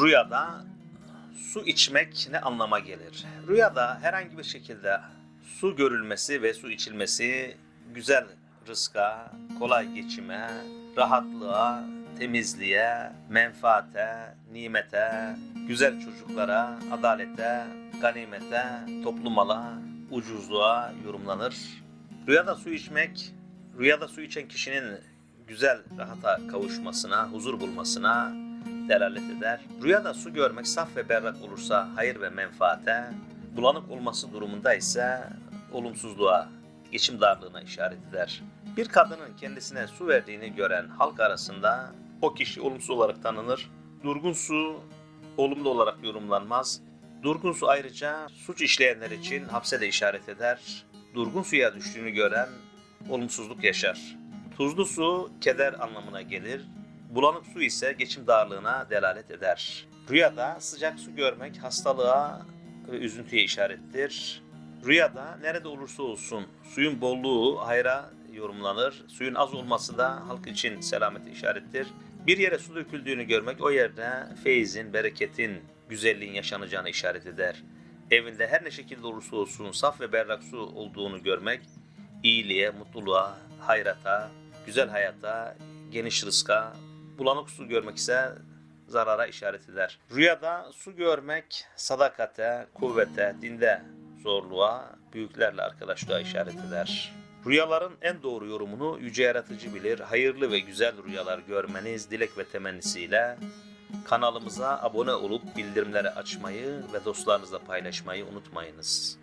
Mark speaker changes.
Speaker 1: Rüyada su içmek ne anlama gelir? Rüyada herhangi bir şekilde su görülmesi ve su içilmesi güzel rızka, kolay geçime, rahatlığa, temizliğe, menfaate, nimete, güzel çocuklara, adalete, ganimete, toplumala, ucuzluğa yorumlanır. Rüyada su içmek, rüyada su içen kişinin güzel rahata kavuşmasına, huzur bulmasına delalet eder. Rüyada su görmek saf ve berrak olursa hayır ve menfaate, bulanık olması durumunda ise olumsuzluğa, geçim darlığına işaret eder. Bir kadının kendisine su verdiğini gören halk arasında o kişi olumsuz olarak tanınır. Durgun su olumlu olarak yorumlanmaz. Durgun su ayrıca suç işleyenler için hapse de işaret eder. Durgun suya düştüğünü gören olumsuzluk yaşar. Tuzlu su keder anlamına gelir. Bulanık su ise geçim darlığına delalet eder. Rüyada sıcak su görmek hastalığa ve üzüntüye işarettir. Rüyada nerede olursa olsun suyun bolluğu hayra yorumlanır. Suyun az olması da halk için selamete işarettir. Bir yere su döküldüğünü görmek o yerde feyzin, bereketin, güzelliğin yaşanacağını işaret eder. Evinde her ne şekilde olursa olsun saf ve berrak su olduğunu görmek iyiliğe, mutluluğa, hayrata, güzel hayata, geniş rızka, bulanık su görmek ise zarara işaret eder. Rüyada su görmek sadakate, kuvvete, dinde zorluğa, büyüklerle arkadaşlığa işaret eder. Rüyaların en doğru yorumunu Yüce Yaratıcı bilir. Hayırlı ve güzel rüyalar görmeniz dilek ve temennisiyle kanalımıza abone olup bildirimleri açmayı ve dostlarınızla paylaşmayı unutmayınız.